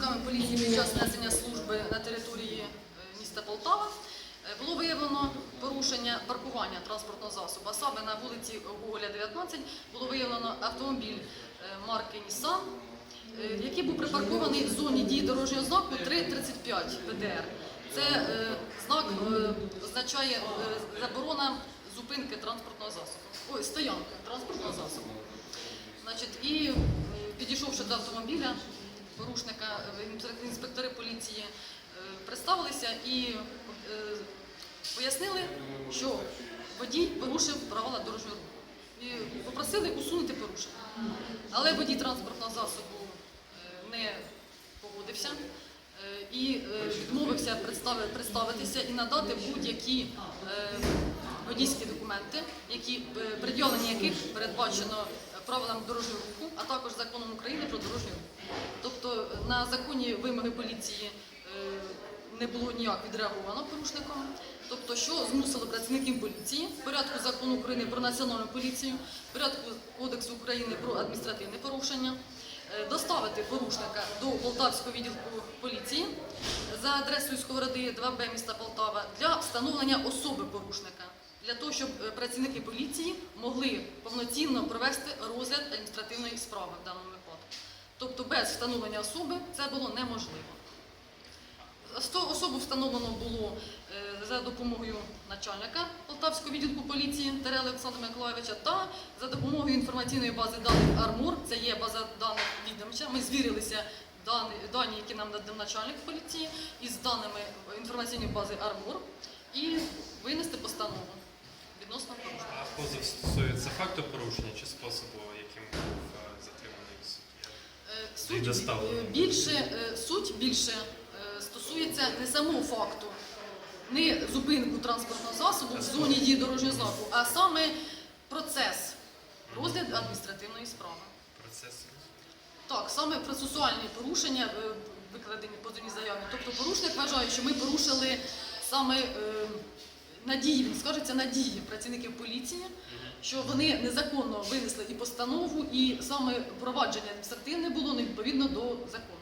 працівниками поліції під час несення служби на території е, міста Полтава е, було виявлено порушення паркування транспортного засобу. А саме на вулиці Гоголя, 19, було виявлено автомобіль е, марки е, який був припаркований в зоні дії дорожнього знаку 335 ПДР. Це знак означає заборона зупинки транспортного засобу. Ой, стоянки транспортного засобу. Значить, і порушника е, інспектори поліції е, представилися і е, пояснили, що водій порушив правила дорожнього руху. І попросили усунути порушення. Але водій транспортного засобу не погодився і відмовився представитися і надати будь-які водійські документи, які пред'явлення яких передбачено правилами дорожнього руху, а також законом України про дорожній рух. Тобто е, на законні вимоги поліції е, не було ніяк відреаговано порушником. Тобто, що змусило працівників поліції в порядку закону України про національну поліцію, в порядку Кодексу України про адміністративне порушення, е, доставити порушника до Полтавського відділку поліції за адресою Сковороди 2Б міста Полтава для встановлення особи порушника, для того, щоб е, працівники поліції могли повноцінно провести розгляд адміністративної справи в даному випадку. Тобто без встановлення особи це було неможливо. Особу встановлено було е, за допомогою начальника Полтавського відділку поліції Терели Олександра Миколаївича та за допомогою інформаційної бази даних Армур, це є база даних відомча. Ми звірилися дані, які нам надав начальник поліції, із даними інформаційної бази Армур і винести постанову відносно порушення. А позов стосується факту порушення чи способу, яким був е, затриманий суддя? Е, Суть доставлено. е, більше, е, суть більше е, стосується не самого факту, не зупинку транспортного засобу в зоні дії дорожнього знаку, а саме процес розгляду адміністративної справи. Процес. Так, саме процесуальні порушення е, викладені в позовній заяві. Тобто порушник вважає, що ми порушили саме е, надії, він скажеться надії працівників поліції, що вони незаконно винесли і постанову, і саме провадження адміністративне було невідповідно до закону.